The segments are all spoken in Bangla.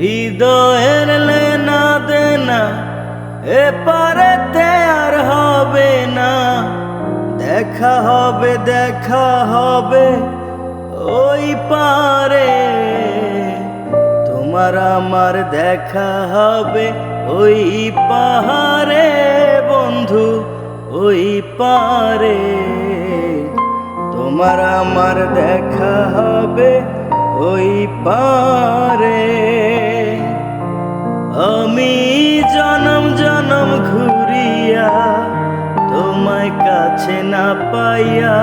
হৃদয়ের লেনা দেনা এপারেতে আর হবে না। দেখা হবে দেখা হবে ওই পারে। তোমার আমার দেখা হবে ওই পাহাড়ে বন্ধু, ওই পারে। তোমার আমার দেখা হবে ওই পারে। আমি জনম জনম ঘুরিয়া তোমায় কাছে না পাইয়া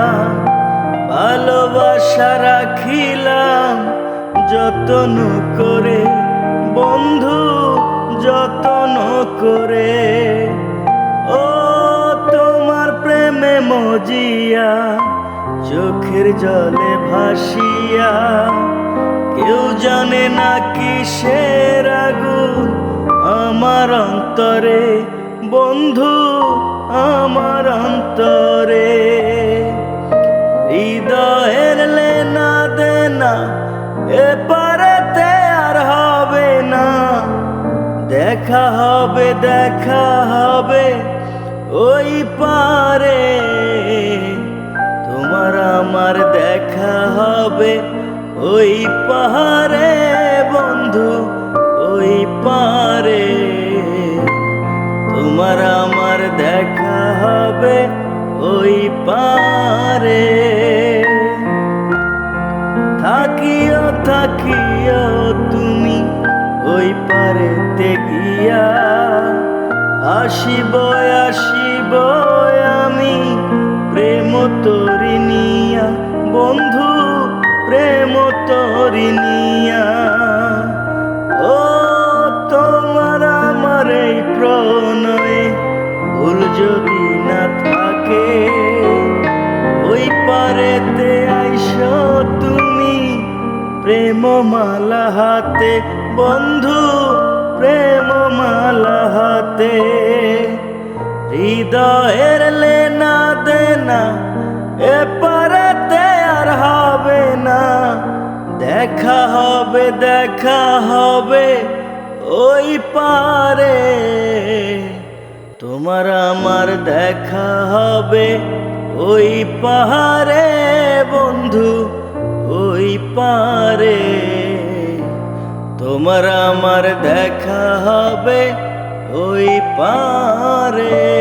ভালোবাসা রাখিলাম, যতন করে। বন্ধু, যতন করে। ও তোমার প্রেমে মজিয়া, চোখের জলে ভাসিয়া কেউ জানে না কিসের আগুন? আমার অন্তরে, বন্ধু, আমার অন্তরে। হৃদয়ের লেনা দেনা এপারেতে আর হবে না। দেখা হবে দেখা হবে ওই পারে। তোমার আমার দেখা হবে। ওই পাহাড়ে বন্ধু, ওই পারে তোমার আমার দেখা হবে ওই পারে থাকিও থাকিও তুমি ওই পারেতে গিয়া। আসিব আসিব আমি প্রেম তরি নিয়া বন্ধু প্রেম তরি নিয়া ও তোমার আমার এই প্রণয়ে, ভুল যদি না থাকে, ওই পারেতে আইসো তুমি। প্রেম মালা হাতে, বন্ধু প্রেম মালা হাতে। হৃদয়ের লেনা দেনা এ পারেতে দেখা হবে ওই পারে। তোমার আমার দেখা হবে ওই পাহাড়ে, বন্ধু, ওই পারে। তোমার আমার দেখা হবে ওই পারে